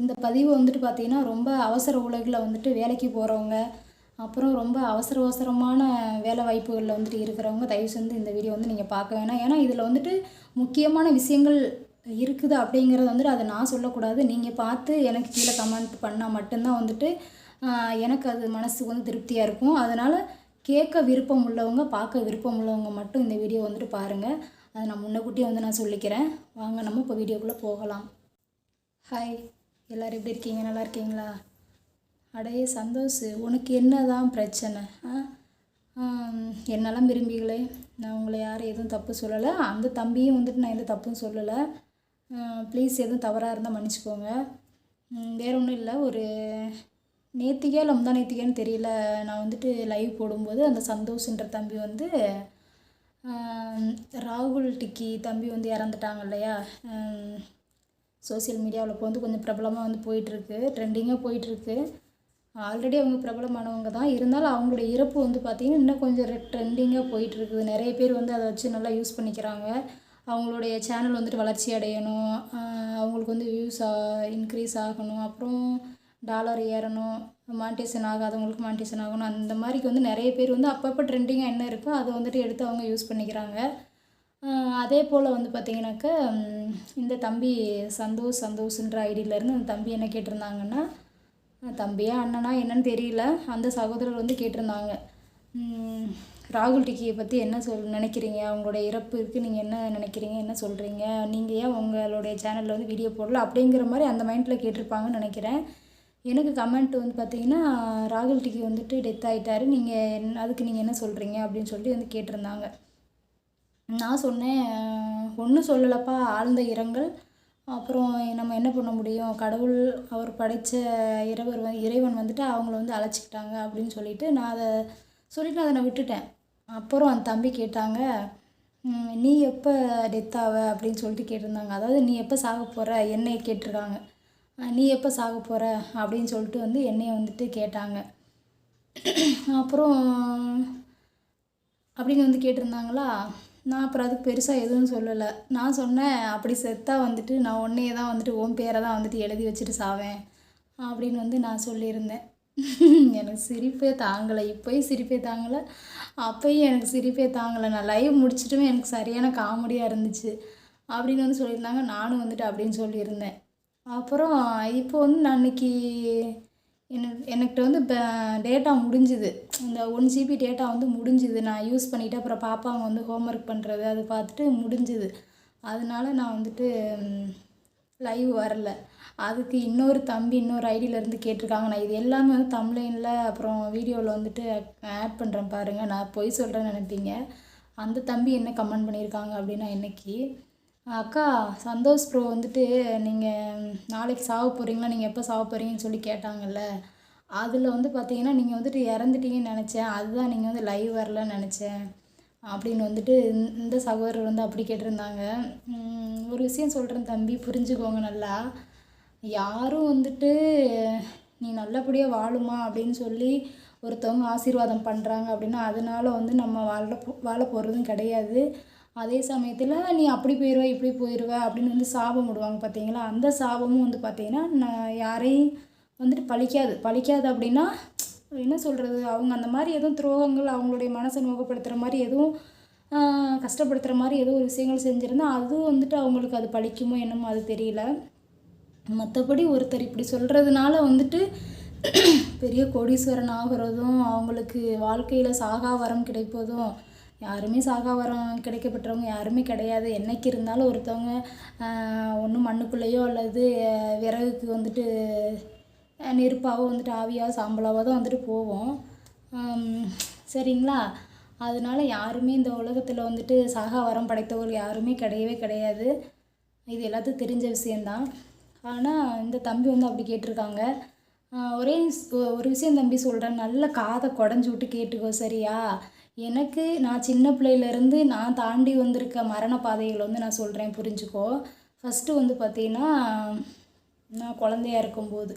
இந்த பதிவு வந்துட்டு பார்த்தீங்கன்னா ரொம்ப அவசர உலகில் வந்துட்டு வேலைக்கு போகிறவங்க அப்புறம் ரொம்ப அவசர அவசரமான வேலை வாய்ப்புகளில் வந்துட்டு இருக்கிறவங்க தயவு செஞ்சு இந்த வீடியோ வந்து நீங்கள் பார்க்க வேணாம். ஏன்னா இதில் வந்துட்டு முக்கியமான விஷயங்கள் இருக்குது அப்படிங்கிறத வந்துட்டு அதை நான் சொல்லக்கூடாது. நீங்கள் பார்த்து எனக்கு கீழே கமெண்ட் பண்ணால் மட்டும்தான் வந்துட்டு எனக்கு அது மனசுக்கு வந்து திருப்தியாக இருக்கும். அதனால் கேட்க விருப்பம் உள்ளவங்க பார்க்க விருப்பம் உள்ளவங்க மட்டும் இந்த வீடியோ வந்துட்டு பாருங்கள் அதை நான் முன்னக்கூட்டியே வந்து நான் சொல்லிக்கிறேன். வாங்க நம்ம இப்போ வீடியோக்குள்ளே போகலாம். ஹாய் எல்லோரும் எப்படி இருக்கீங்க? நல்லா இருக்கீங்களா? அடையே சந்தோஷ். உனக்கு என்னதான் பிரச்சனை? ஆ? என்னெல்லாம் விரும்பிகளே நான் உங்களை யாரும் எதுவும் தப்பு சொல்லலை. அந்த தம்பியும் வந்துட்டு நான் எந்த தப்பும் சொல்லலை. ப்ளீஸ் எதுவும் தவறாக இருந்தால் மன்னிச்சுக்கோங்க. வேறு ஒன்றும் இல்லை. ஒரு நேத்திக்கே இல்லை முந்தா நேத்திக்கேன்னு தெரியல. நான் வந்துட்டு லைவ் போடும்போது அந்த சந்தோஷ்ன்ற தம்பி வந்து ராகுல் டிக்கி தம்பி வந்து இறந்துட்டாங்க இல்லையா? சோஷியல் மீடியாவில் இப்போ வந்து கொஞ்சம் பிரபலமாக வந்து போயிட்டுருக்கு ட்ரெண்டிங்காக போயிட்டுருக்கு. ஆல்ரெடி அவங்க பிரபலமானவங்க தான். இருந்தாலும் அவங்களுடைய இறப்பு வந்து பார்த்திங்கன்னா இன்னும் கொஞ்சம் ட்ரெண்டிங்காக போயிட்டுருக்குது நிறைய பேர் வந்து அதை வச்சு நல்லா யூஸ் பண்ணிக்கிறாங்க. அவங்களுடைய சேனல் வந்துட்டு வளர்ச்சி அடையணும். அவங்களுக்கு வந்து வியூஸ் இன்க்ரீஸ் ஆகணும். அப்புறம் டாலர் ஏறணும். மானிட்டேஷன் ஆகாதவங்களுக்கு மானிட்டேஷன் ஆகணும். அந்த மாதிரிக்கு வந்து நிறைய பேர் வந்து அப்பப்போ ட்ரெண்டிங்காக என்ன இருக்கோ அதை வந்துட்டு எடுத்து அவங்க யூஸ் பண்ணிக்கிறாங்க. அதே போல் வந்து பார்த்தீங்கன்னாக்கா இந்த தம்பி சந்தோஷ் சந்தோஷ்ன்ற ஐடியிலேருந்து அந்த தம்பி என்ன கேட்டிருந்தாங்கன்னா தம்பியா அண்ணனா என்னன்னு தெரியல. அந்த சகோதரர் வந்து கேட்டிருந்தாங்க. ராகுல் டிக்கியை பற்றி என்ன சொல் நினைக்கிறீங்க? அவங்களோட இறப்புக்கு நீங்கள் என்ன நினைக்கிறீங்க? என்ன சொல்கிறீங்க நீங்கள் ஏன் உங்களுடைய சேனலில் வந்து வீடியோ போடல? அப்படிங்கிற மாதிரி அந்த மைண்டில் கேட்டிருப்பாங்கன்னு நினைக்கிறேன். எனக்கு கமெண்ட் வந்து பார்த்தீங்கன்னா ராகுல் டிக்கி வந்துட்டு டெத் ஆகிட்டாரு நீங்கள் அதுக்கு நீங்கள் என்ன சொல்கிறீங்க அப்படின்னு சொல்லி வந்து கேட்டிருந்தாங்க. நான் சொன்னேன் ஒன்றும் சொல்லலப்பா ஆழ்ந்த இரங்கல். அப்புறம் நம்ம என்ன பண்ண முடியும்? கடவுள் அவர் படைத்த இறைவர் வந்து இறைவன் வந்துட்டு அவங்கள வந்து அழைச்சிக்கிட்டாங்க அப்படின்னு சொல்லிட்டு நான் அதை சொல்லிட்டு அதை நான் விட்டுட்டேன். அப்புறம் அந்த தம்பி கேட்டாங்க நீ எப்போ டெத் ஆவ? அப்படின்னு சொல்லிட்டு கேட்டிருந்தாங்க. அதாவது நீ எப்போ சாக போகிற என்னையை கேட்டிருக்காங்க. நீ எப்போ சாக போகிற அப்படின்னு சொல்லிட்டு வந்து என்னையை வந்துட்டு கேட்டாங்க. அப்புறம் அப்படின்னு வந்து கேட்டிருந்தாங்களா நான் அப்புறம் அதுக்கு பெருசாக எதுவும் சொல்லலை. நான் சொன்னேன் அப்படி செத்தா வந்துட்டு நான் உன்னையே தான் வந்துட்டு உன் பேரை தான் வந்துட்டு எழுதி வச்சுட்டு சாவேன் அப்படின்னு வந்து நான் சொல்லியிருந்தேன். எனக்கு சிரிப்பே தாங்கலை. இப்போயும் சிரிப்பே தாங்கலை. அப்போயும் எனக்கு சிரிப்பே தாங்கலை. நான் லைவ் முடிச்சிட்டுமே எனக்கு சரியான காமெடியாக இருந்துச்சு அப்படின்னு வந்து சொல்லியிருந்தாங்க. நானும் வந்துட்டு அப்படின்னு சொல்லியிருந்தேன். அப்புறம் இப்போ வந்து நான் அன்னைக்கு என்ன என்கிட்ட வந்து டேட்டா முடிஞ்சுது. இந்த ஒன் ஜிபி டேட்டா வந்து முடிஞ்சுது. நான் யூஸ் பண்ணிவிட்டு அப்புறம் பாப்பாங்க வந்து ஹோம் ஒர்க் பண்ணுறது அது பார்த்துட்டு முடிஞ்சுது. அதனால நான் வந்துட்டு லைவ் வரல. அதுக்கு இன்னொரு தம்பி இன்னொரு ஐடியிலேருந்து கேட்டிருக்காங்க. நான் இது எல்லாமே வந்து தமிழ்லைனில் அப்புறம் வீடியோவில் வந்துட்டு ஆட் பண்ணுறேன் பாருங்கள் நான் பொய் சொல்கிறேன்னு நினைப்பீங்க. அந்த தம்பி என்ன கமெண்ட் பண்ணியிருக்காங்க அப்படின்னா இன்றைக்கி அக்கா சந்தோஷ் ப்ரோ வந்துட்டு நீங்கள் நாளைக்கு சாக போகிறீங்களா நீங்கள் எப்போ சாக போகிறீங்கன்னு சொல்லி கேட்டாங்கல்ல. அதில் வந்து பார்த்தீங்கன்னா நீங்கள் வந்துட்டு இறந்துட்டீங்கன்னு நினச்சேன். அதுதான் நீங்கள் வந்து லைவ் வரலன்னு நினச்சேன். அப்படின்னு வந்துட்டு இந்த- இந்த சகோதரர் வந்து அப்படி கேட்டிருந்தாங்க. ஒரு விஷயம் சொல்கிறேன் தம்பி புரிஞ்சுக்கோங்க நல்லா. யாரும் வந்துட்டு நீ நல்லபடியாக வாழுமா? அப்படின்னு சொல்லி ஒருத்தவங்க ஆசீர்வாதம் பண்ணுறாங்க அப்படின்னா அதனால் வந்து நம்ம வாழ வாழ போகிறதும் கிடையாது. அதே சமயத்தில் நீ அப்படி போயிடுவ இப்படி போயிடுவ அப்படின்னு வந்து சாபம் விடுவாங்க பார்த்தீங்களா அந்த சாபமும் வந்து பார்த்தீங்கன்னா நான் யாரையும் வந்துட்டு பழிக்காது. பழிக்காது அப்படின்னா என்ன சொல்கிறது அவங்க அந்த மாதிரி எதுவும் துரோகங்கள் அவங்களுடைய மனசை நோகப்படுத்துகிற மாதிரி எதுவும் கஷ்டப்படுத்துகிற மாதிரி ஏதோ ஒரு விஷயங்கள் செஞ்சுருந்தா அதுவும் வந்துட்டு அவங்களுக்கு அது பழிக்குமோ என்னமோ அது தெரியல. மற்றபடி ஒருத்தர் இப்படி சொல்கிறதுனால வந்துட்டு பெரிய கோடீஸ்வரன் ஆகிறதும் அவங்களுக்கு வாழ்க்கையில் சாகா வரம் கிடைப்பதும் யாருமே சாகா வரம் கிடைக்கப்பட்டவங்க யாருமே கிடையாது. என்னைக்கு இருந்தாலும் ஒருத்தவங்க ஒன்றும் மண்ணுக்குள்ளேயோ அல்லது விறகுக்கு வந்துட்டு நெருப்பாகவோ வந்துட்டு ஆவியாக சாம்பலாவோ தான் வந்துட்டு போவோம். சரிங்களா? அதனால யாருமே இந்த உலகத்தில் வந்துட்டு சாகா வரம் படைத்தவர்கள் யாருமே கிடையவே கிடையாது. இது எல்லாத்துக்கும் தெரிஞ்ச விஷயந்தான் ஆனால் இந்த தம்பி வந்து அப்படி கேட்டிருக்காங்க. ஒரே ஒரு விஷயம் தம்பி சொல்கிறேன் நல்ல காதை குடஞ்சி விட்டு கேட்டுக்கோ சரியா? எனக்கு நான் சின்ன பிள்ளையிலேருந்து நான் தாண்டி வந்திருக்க மரண பாதைகளை வந்து நான் சொல்கிறேன் புரிஞ்சுக்கோ? ஃபஸ்ட்டு வந்து பார்த்தீங்கன்னா நான் குழந்தையா இருக்கும்போது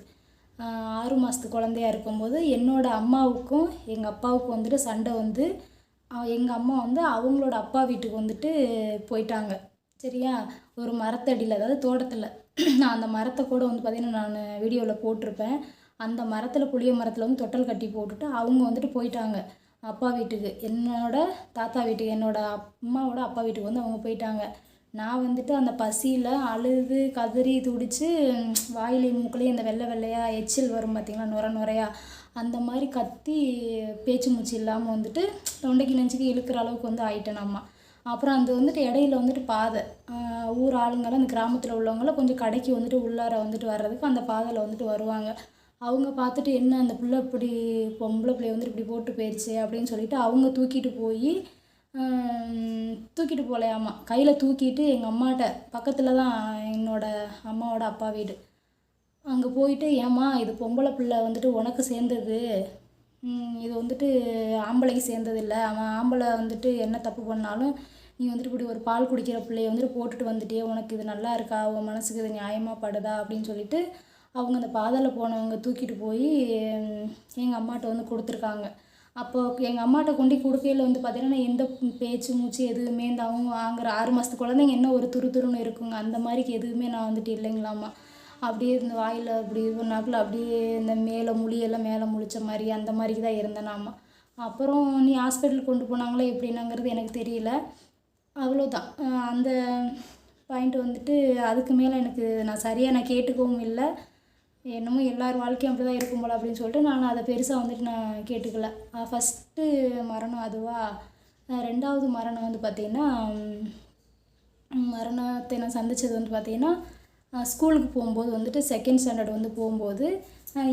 ஆறு மாதத்து குழந்தையா இருக்கும்போது என்னோடய அம்மாவுக்கும் எங்கள் அப்பாவுக்கும் வந்துட்டு சண்டை வந்து எங்கள் அம்மா வந்து அவங்களோட அப்பா வீட்டுக்கு வந்துட்டு போயிட்டாங்க. சரியா? ஒரு மரத்தடியில் அதாவது தோட்டத்தில். நான் அந்த மரத்தை கூட வந்து பார்த்திங்கன்னா நான் வீடியோவில் போட்டிருப்பேன். அந்த மரத்தில் புளிய மரத்தில் வந்து தொட்டல் கட்டி போட்டுட்டு அவங்க வந்துட்டு போயிட்டாங்க. அப்பா வீட்டுக்கு. என்னோட தாத்தா வீட்டுக்கு என்னோட அம்மாவோட அப்பா வீட்டுக்கு வந்து அவங்க போயிட்டாங்க. நான் வந்துட்டு அந்த பசியில் அழுது கதறி துடித்து வாயிலையும் மூக்கிலையும் இந்த வெள்ளை வெள்ளையாக எச்சில் வரும் பார்த்திங்களா நுர நுரையா அந்த மாதிரி கத்தி பேச்சு மூச்சு இல்லாமல் வந்துட்டு தொண்டைக்கு நெஞ்சுக்கு இழுக்கிற அளவுக்கு வந்து ஆயிட்டேன் அம்மா. அப்புறம் அது வந்துட்டு இடையில வந்துட்டு பாதை. ஊர் ஆளுங்கெல்லாம் அந்த கிராமத்தில் உள்ளவங்களாம் கொஞ்சம் கடைக்கு வந்துட்டு உள்ளார வந்துட்டு வர்றதுக்கு அந்த பாதையில் வந்துட்டு வருவாங்க. அவங்க பார்த்துட்டு என்ன அந்த பிள்ளை இப்படி பொம்பளை பிள்ளைய வந்துட்டு இப்படி போட்டு போயிடுச்சு அப்படின்னு சொல்லிட்டு அவங்க தூக்கிட்டு போய் தூக்கிட்டு போகலையாமா கையில் தூக்கிட்டு எங்கள் அம்மாட்ட பக்கத்தில் தான் என்னோட அம்மாவோட அப்பா வீடு. அங்கே போயிட்டு ஏம்மா இது பொம்பளை பிள்ளை வந்துட்டு உனக்கு சேர்ந்தது. இது வந்துட்டு ஆம்பளைக்கு சேர்ந்தது இல்லை அவன் ஆம்பளை வந்துட்டு என்ன தப்பு பண்ணாலும் நீ வந்துட்டு இப்படி ஒரு பால் குடிக்கிற பிள்ளைய வந்துட்டு போட்டுட்டு வந்துட்டியே. உனக்கு இது நல்லா இருக்கா? உன் மனசுக்கு இது நியாயமாக படுதா? அப்படின்னு சொல்லிட்டு அவங்க அந்த பாதையில் போனவங்க தூக்கிட்டு போய் எங்கள் அம்மாட்ட வந்து கொடுத்துருக்காங்க. அப்போ எங்கள் அம்மாட்ட கொண்டு கொடுக்கையில் வந்து பார்த்தீங்கன்னா எந்த பேச்சு மூச்சு எதுவுமே இந்த அவங்க வாங்குற ஆறு மாதத்து குழந்தைங்க என்ன ஒரு துரு துருன்னு இருக்குங்க. அந்த மாதிரிக்கு எதுவுமே நான் வந்துட்டு இல்லைங்களாம்மா அப்படியே இந்த வாயில் அப்படி ஒரு நாக்கில் அப்படியே இந்த மேலே முழியெல்லாம் மேலே முழிச்ச மாதிரி அந்த மாதிரி தான் இருந்தேனாம்மா அப்புறம் நீ ஹாஸ்பிட்டல் கொண்டு போனாங்களே எப்படின்னாங்கிறது எனக்கு தெரியல. அவ்வளோதான். அந்த பாயிண்ட் வந்துட்டு அதுக்கு மேலே எனக்கு நான் சரியாக நான் கேட்டுக்கவும் இல்லை. என்னமோ எல்லார் வாழ்க்கையும் அப்படி தான் இருக்கும் போல அப்படின்னு சொல்லிட்டு நான் அதை பெருசாக வந்துட்டு நான் கேட்டுக்கல. ஃபஸ்ட்டு மரணம் அதுவா? ரெண்டாவது மரணம் வந்து பார்த்திங்கன்னா மரணத்தை நான் சந்தித்தது வந்து பார்த்திங்கன்னா ஸ்கூலுக்கு போகும்போது வந்துட்டு செகண்ட் ஸ்டாண்டர்ட் வந்து போகும்போது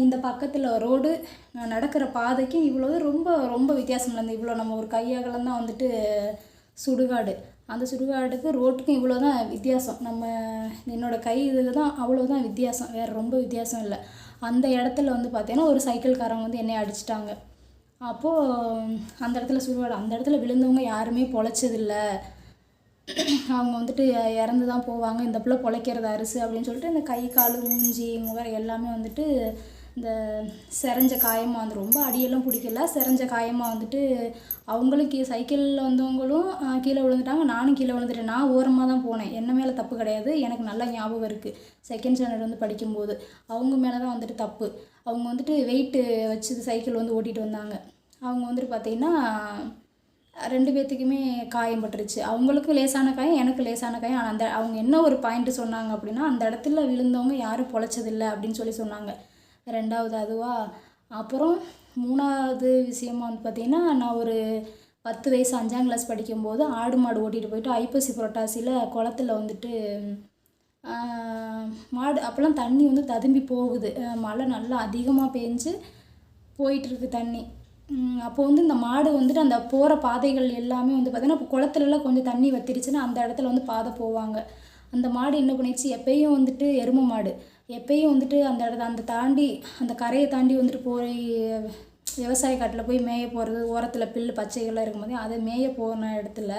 இந்த பக்கத்தில் ரோடு நான் நடக்கிற பாதைக்கு இவ்வளோ ரொம்ப ரொம்ப வித்தியாசம் இல்லை இவ்வளோ நம்ம ஒரு கையகலம் தான் வந்துட்டு சுடுகாடு. அந்த சுடுகாடுக்கு ரோட்டுக்கும் இவ்வளோ தான் வித்தியாசம். நம்ம என்னோட கை இதில் தான் அவ்வளோ தான் வித்தியாசம். வேறு ரொம்ப வித்தியாசம் இல்லை. அந்த இடத்துல வந்து பார்த்தீங்கன்னா ஒரு சைக்கிள்காரங்க வந்து என்னை அடிச்சிட்டாங்க. அப்போது அந்த இடத்துல சுடுகாடு அந்த இடத்துல விழுந்தவங்க யாருமே பொழைச்சதில்ல. அவங்க வந்துட்டு இறந்து தான் போவாங்க. இந்த பிள்ளை பொழைக்கிறது அரிசி அப்படின்னு சொல்லிட்டு இந்த கை கால் மூஞ்சி முகம் எல்லாமே வந்துட்டு இந்த செரஞ்ச காயமாக வந்து ரொம்ப அடியெல்லாம் பிடிக்கல. செரஞ்ச காயமாக வந்துட்டு அவங்களும் கீ சைக்கிளில் வந்தவங்களும் கீழே விழுந்துட்டாங்க. நானும் கீழே விழுந்துட்டேன். நான் ஓரமாக தான் போனேன். என்ன மேலே தப்பு கிடையாது. எனக்கு நல்லா ஞாபகம் இருக்குது செகண்ட் ஸ்டாண்டர்ட் வந்து படிக்கும்போது. அவங்க மேலே தான் வந்துட்டு தப்பு. அவங்க வந்துட்டு வெயிட்டு வச்சு சைக்கிள் வந்து ஓட்டிகிட்டு வந்தாங்க. அவங்க வந்துட்டு பார்த்தீங்கன்னா ரெண்டு பேர்த்துக்குமே காயம் பட்டுருச்சு. அவங்களுக்கும் லேசான காயம் எனக்கு லேசான காயம். ஆனால் அந்த அவங்க என்ன ஒரு பாயிண்ட்டு சொன்னாங்க அப்படின்னா அந்த இடத்துல விழுந்தவங்க யாரும் பொழைச்சதில்லை அப்படின்னு சொல்லி சொன்னாங்க. ரெண்டாவது அதுவா? அப்புறம் மூணாவது விஷயமா வந்து பார்த்திங்கன்னா நான் ஒரு பத்து வயசு அஞ்சாம் கிளாஸ் படிக்கும்போது ஆடு மாடு ஓட்டிகிட்டு போயிட்டு ஐப்பசி புரட்டாசியில் குளத்துல வந்துட்டு மாடு அப்போல்லாம் தண்ணி வந்து ததும்பி போகுது. மழை நல்லா அதிகமாக பேஞ்சு போயிட்டுருக்கு தண்ணி. அப்போ வந்து இந்த மாடு வந்துட்டு அந்த போகிற பாதைகள் எல்லாமே வந்து பார்த்திங்கன்னா இப்போ குளத்துலலாம் கொஞ்சம் தண்ணி வத்திருச்சுன்னா அந்த இடத்துல வந்து பாதை போவாங்க. அந்த மாடு என்ன பண்ணிடுச்சு? எப்பயும் வந்துட்டு எருமை மாடு. எப்பயும் வந்துட்டு அந்த இடத்த அந்த தாண்டி அந்த கரையை தாண்டி வந்துட்டு போய் விவசாய காட்டில் போய் மேய போகிறது ஓரத்தில் புல்லு பச்சைகள்லாம் இருக்கும்போது அதை மேய போன இடத்துல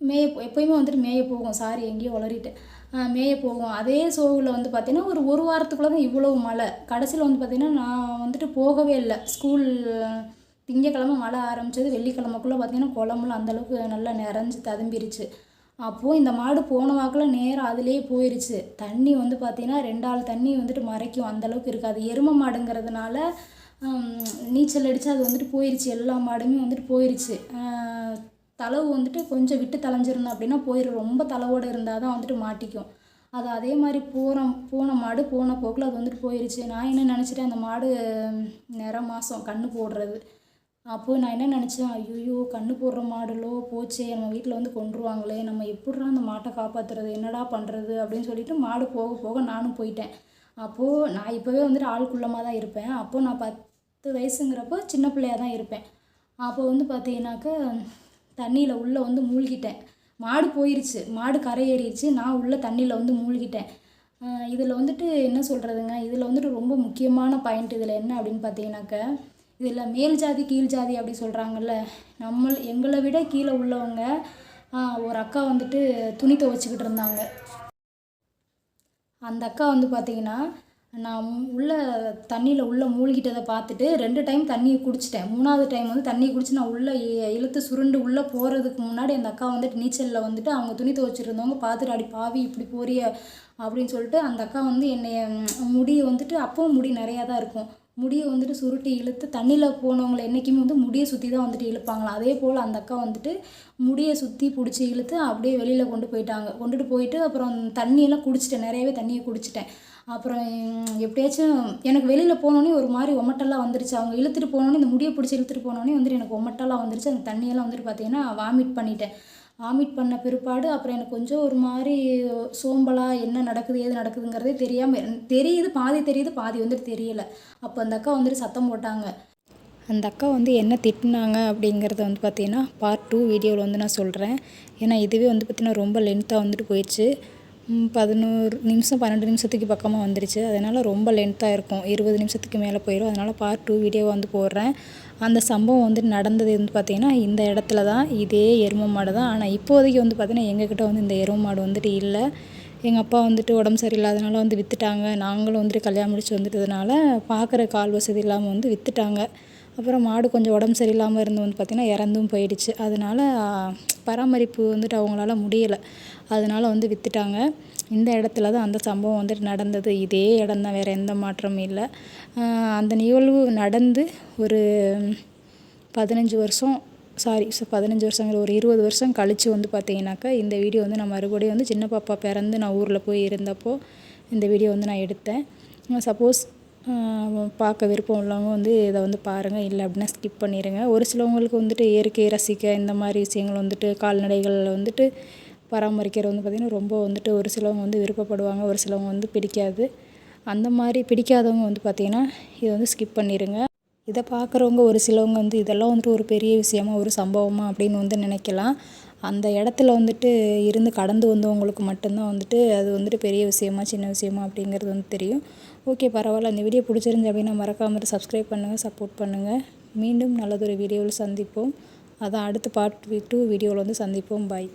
மேய எப்போயுமே வந்துட்டு மேய போகும். சாரி எங்கேயோ உளறிட்டேன் மேய போகும். அதே சோவில் வந்து பார்த்தீங்கன்னா ஒரு ஒரு வாரத்துக்குள்ளே தான் இவ்வளவு மழை. கடைசியில் வந்து பார்த்திங்கன்னா நான் வந்துட்டு போகவே இல்லை. ஸ்கூல் திங்கக்கிழமை மழை ஆரம்பிச்சது வெள்ளிக்கிழமைக்குள்ளே பார்த்தீங்கன்னா குளம்லாம் அந்தளவுக்கு நல்லா நிறைஞ்சு ததும்பிருச்சு. அப்போது இந்த மாடு போன வாக்கில் நேராக அதிலே போயிடுச்சு தண்ணி வந்து பார்த்திங்கன்னா ரெண்டு ஆள் தண்ணி வந்துட்டு மறைக்கும். அந்தளவுக்கு இருக்காது எருமை மாடுங்கிறதுனால நீச்சல் அடித்து அது வந்துட்டு போயிடுச்சு எல்லா மாடுமே வந்துட்டு போயிடுச்சு ஆஹ், தளவு வந்துட்டு கொஞ்சம் விட்டு தலைஞ்சிருந்தோம் அப்படின்னா போயிடும் ரொம்ப தளவோடு இருந்தால் தான் வந்துட்டு மாட்டிக்கும். அது அதே மாதிரி போகிற போன மாடு போன போக்கில் அது வந்துட்டு போயிடுச்சு நான் என்ன நினச்சிட்டேன் அந்த மாடு நிற மாதம் கண்ணு போடுறது. அப்போது நான் என்ன நினச்சேன்? ஐயோ கண்ணு போடுற மாடலோ போச்சே நம்ம வீட்டில் வந்து கொண்டுருவாங்களே நம்ம எப்படிடா அந்த மாட்டை காப்பாற்றுறது என்னடா பண்ணுறது அப்படின்னு சொல்லிட்டு மாடு போக போக நானும் போயிட்டேன். அப்போது நான் இப்போவே வந்துட்டு ஆள்குள்ளமாக தான் இருப்பேன். அப்போது நான் பத்து வயசுங்கிறப்போ சின்ன பிள்ளையாக தான் இருப்பேன். அப்போ வந்து பார்த்தீங்கன்னாக்க தண்ணியில் உள்ளே வந்து மூழ்கிட்டேன். மாடு போயிருச்சு. மாடு கரை ஏறிடுச்சு. நான் உள்ள தண்ணியில் வந்து மூழ்கிட்டேன். இதில் வந்துட்டு என்ன சொல்கிறதுங்க இதில் வந்துட்டு ரொம்ப முக்கியமான பாயிண்ட் இதில் என்ன அப்படின்னு பார்த்தீங்கன்னாக்க இதில் மேல் ஜாதி கீழ் ஜாதி அப்படி சொல்கிறாங்கல்ல நம்ம எங்களை விட கீழே உள்ளவங்க ஒரு அக்கா வந்துட்டு துணி துவைச்சிக்கிட்டு இருந்தாங்க. அந்த அக்கா வந்து பார்த்தீங்கன்னா நான் உள்ள தண்ணியில் உள்ளே மூழ்கிட்டதை பார்த்துட்டு ரெண்டு டைம் தண்ணியை குடிச்சிட்டேன். மூணாவது டைம் வந்து தண்ணியை குடிச்சு நான் உள்ளே இழுத்து சுருண்டு உள்ளே போகிறதுக்கு முன்னாடி அந்த அக்கா வந்துட்டு நீச்சலில் வந்துட்டு அவங்க துணி துவைச்சிருந்தவங்க பார்த்துட்டு அடி பாவி இப்படி போறிய அப்படின்னு சொல்லிட்டு அந்த அக்கா வந்து என்னைய முடி வந்துட்டு அப்பவும் முடி நிறையா தான் இருக்கும். முடியை வந்துட்டு சுருட்டி இழுத்து தண்ணியில் போனவங்களை என்றைக்குமே வந்து முடியை சுற்றி தான் வந்துட்டு இழுப்பாங்களாம். அதே போல் அந்த அக்கா வந்துட்டு முடியை சுற்றி பிடிச்சி இழுத்து அப்படியே வெளியில் கொண்டு போயிட்டாங்க. கொண்டுட்டு போயிட்டு அப்புறம் தண்ணியெல்லாம் குடிச்சிட்டேன். நிறையவே தண்ணியை குடிச்சிட்டேன். அப்புறம் எப்படியாச்சும் எனக்கு வெளியில் போனோடனே ஒரு மாதிரி ஒமட்டெல்லாம் வந்துருச்சு. அவங்க இழுத்துட்டு போனோடனே இந்த முடியை பிடிச்சி இழுத்துட்டு போனோடனே வந்துட்டு எனக்கு ஒமட்டெல்லாம் வந்துருச்சு. அந்த தண்ணியெல்லாம் வந்துட்டு பார்த்தீங்கன்னா வாமிட் பண்ணிட்டேன். வாமிட் பண்ண பிற்பாடு அப்புறம் எனக்கு கொஞ்சம் ஒரு மாதிரி சோம்பலாக என்ன நடக்குது ஏது நடக்குதுங்கிறதே தெரியாமல் தெரியுது பாதி தெரியுது பாதி வந்துட்டு தெரியலை. அப்போ அந்த அக்கா வந்துட்டு சத்தம் போட்டாங்க. அந்த அக்கா வந்து என்ன திட்டினாங்க அப்படிங்கிறத வந்து பார்த்தீங்கன்னா பார்ட் டூ வீடியோவில் வந்து நான் சொல்கிறேன் ஏன்னா இதுவே வந்து பார்த்திங்கன்னா ரொம்ப லென்த்தாக வந்துட்டு போயிடுச்சு. பதினோரு நிமிஷம் பன்னெண்டு நிமிஷத்துக்கு பக்கமாக வந்துருச்சு. அதனால் ரொம்ப லென்த்தாக இருக்கும். இருபது நிமிஷத்துக்கு மேலே போயிடும் அதனால் பார்ட் டூ வீடியோவை வந்து போடுறேன். அந்த சம்பவம் வந்து நடந்தது வந்து பார்த்திங்கன்னா இந்த இடத்துல தான் இதே எருமை மாடு தான். ஆனால் இப்போதைக்கு வந்து பார்த்திங்கன்னா எங்ககிட்ட வந்து இந்த எருமை மாடு வந்துட்டு இல்லை. எங்கள் அப்பா வந்துட்டு உடம்பு சரியில்லாதனால வந்து விற்றுட்டாங்க நாங்களும் வந்துட்டு கல்யாணம் முடிச்சு வந்துட்டதுனால பார்க்குற கால் வசதி இல்லாமல் வந்து விற்றுட்டாங்க அப்புறம் மாடு கொஞ்சம் உடம்பு சரியில்லாமல் இருந்து வந்து பார்த்திங்கன்னா இறந்தும் போயிடுச்சு. அதனால பராமரிப்பு வந்துட்டு அவங்களால முடியலை. அதனால வந்து விற்றுட்டாங்க இந்த இடத்துல தான் அந்த சம்பவம் வந்துட்டு நடந்தது. இதே இடம் தான் வேறு எந்த மாற்றமும் இல்லை. அந்த நிகழ்வு நடந்து ஒரு பதினஞ்சு வருஷம் சாரி பதினஞ்சு வருஷங்கிற ஒரு இருபது வருஷம் கழித்து வந்து பார்த்தீங்கன்னாக்கா இந்த வீடியோ வந்து நான் மறுபடியும் வந்து சின்ன பாப்பா பிறந்து நான் ஊரில் போய் இருந்தப்போ இந்த வீடியோ வந்து நான் எடுத்தேன். சப்போஸ் பார்க்க விருப்பம் உள்ளவங்க வந்து இதை வந்து பாருங்கள் இல்லை அப்படின்னா ஸ்கிப் பண்ணிடுங்க ஒரு சிலவங்களுக்கு வந்துட்டு இயற்கையை ரசிக்க இந்த மாதிரி விஷயங்கள் வந்துட்டு கால்நடைகளில் வந்துட்டு பராமரிக்கிறது வந்து பார்த்திங்கன்னா ரொம்ப வந்துட்டு ஒரு சிலவங்க வந்து விருப்பப்படுவாங்க ஒரு சிலவங்க வந்து பிடிக்காது. அந்த மாதிரி பிடிக்காதவங்க வந்து பார்த்திங்கன்னா இதை வந்து ஸ்கிப் பண்ணிடுங்க இதை பார்க்குறவங்க ஒரு சிலவங்க வந்து இதெல்லாம் வந்துட்டு ஒரு பெரிய விஷயமா ஒரு சம்பவமாக அப்படின்னு வந்து நினைக்கலாம். அந்த இடத்துல வந்துட்டு இருந்து கடந்து வந்தவங்களுக்கு மட்டும்தான் வந்துட்டு அது வந்துட்டு பெரிய விஷயமா சின்ன விஷயமா அப்படிங்கிறது வந்து தெரியும். ஓகே பரவாயில்ல. இந்த வீடியோ பிடிச்சிருந்து அப்படின்னா மறக்காமல் சப்ஸ்கிரைப் பண்ணுங்கள் சப்போர்ட் பண்ணுங்கள் மீண்டும் நல்லதொரு வீடியோவில் சந்திப்போம். அதான் அடுத்த பார்ட் டூ வீடியோவில் வந்து சந்திப்போம். பாய்